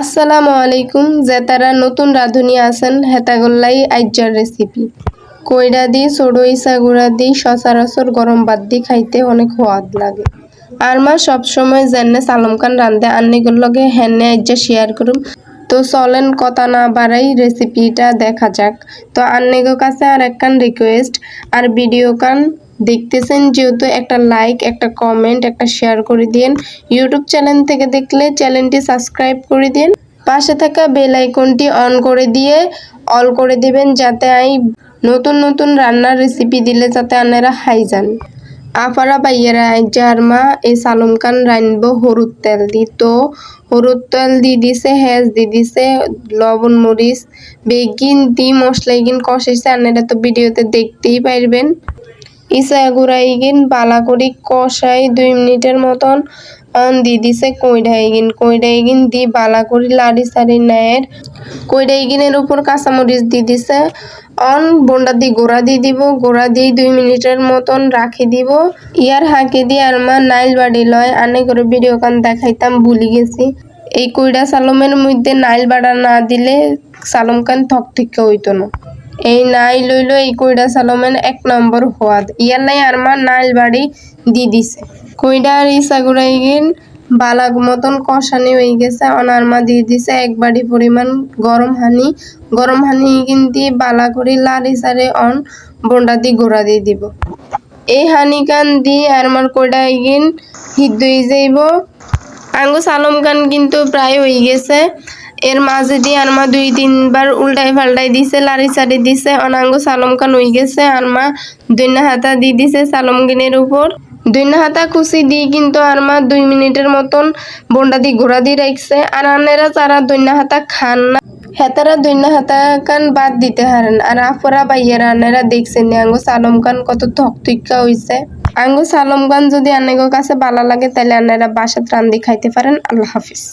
আসসালামু আলাইকুম যে তারা নতুন রাঁধুনি আছেন হেতাগোল্লাই আইজার রেসিপি। কইরা দি, ছোটো ইসা গুঁড়া দি, সচরাচর গরম বাদ দি খাইতে অনেক সোয়াদ লাগে। আর মা সবসময় জেনে সালম খান রান্ধে আন্নিগুর লগে হেনে আইজা শেয়ার করুম। তো চলেন কথা না বাড়াই রেসিপিটা দেখা যাক। তো আন্নিগো কাছে আর একখান রিকোয়েস্ট আর ভিডিও কান দেখতেছেন যেহেতু একটা লাইক একটা কমেন্ট একটা শেয়ার করে দিন ইউটিউব চ্যানেল থেকে দেখলে চ্যানেলটি সাবস্ক্রাইব করে দিন পাশে থাকা বেল আইকনটি অন করে দিয়ে অল করে দিবেন যাতে আই নতুন নতুন রান্নার রেসিপি দিলে যাতে আপনারা হাই যান। আফারা বাইয়েরা যার মা, এই সালম খান রানবো হলুদ তেল দি। তো হলুদ তেল দি দিছে, হেজ দি দিছে, লবণ, মরিচ, বেগিন, দি মশলা ইগিন কষাইছে আপনারা তো ভিডিওতে দেখতেই পারবেন। ইসা গুড়াইগিন বালা করি কষাই দুই মিনিটের মতন অন দি দিছে কইডাইগিন কইডাইগিন দি বালা করি লাড়ি সারি নায়ের। কইডাইগিনের উপর কাঁচামরিচ দি দিছে অন বন্ডা দি গোড়া দিয়ে দিব, গোড়া দিয়ে দুই মিনিটের মতন রাখি দিব। ইয়ার হাঁকি দিয়ে আর মা নাইল বাড়ি লয়, আনে করে ভিডিও কান দেখাইতাম, ভুলি গেছি। এই কইডা সালমের মধ্যে নাইল বাড়া না দিলে সালম খান থকথকে হইতো না। এই নাই লইল এই কইডা সালমেন এক নম্বর হওয়াদ ইয়ার নাই আর মা নাইল বাড়ি দি দিছে। কইডা আর ইসা গুড়াইগিন বালাগ মতন কষানি হয়ে গেছে অনার মা দিয়ে দিছে এক বাড়ি পরিমাণ গরম হানি। গরম হানি কিন্তু বালা করে লাড়ি সারে অন বন্ডা দি গোড়া দিয়ে দিব। এই হানি কান দি আর আমার কইডা ইগিন হিদ্দ হয়ে যাইব। আঙ্গু সালম খান কিন্তু প্রায় হয়ে গেছে। এর মাঝে দিয়ে আর মা দুই তিনবার উল্টাই পাল্টাই দিছে, লাড়ি সারি দিছে, অনাঙ্গ সালম খান হয়ে গেছে আর মা দৈন্য হাতা দিয়ে দিছে সালম গিনের উপর। দৈন্য হাতা কুচি দিয়ে কিন্তু আর মা দুই মিনিটের মতন বন্ডা দিয়ে ঘোরা দিয়ে রাখছে আর আনেরা যারা দৈন্য হাতা খান না, হেতারা দৈন্য হাতা কান বাদ দিতে হারেন, আর আফরা বাইয়েরা আনেরা দেখছেন আঙ্গু সালম খান কত থকথকা হইছে। আঙ্গু সালম খান যদি আনেগো কাছে ভালো লাগে তাহলে আনেরা বাসাত রান্দি খাইতে পারেন, আল্লাহ হাফিজ।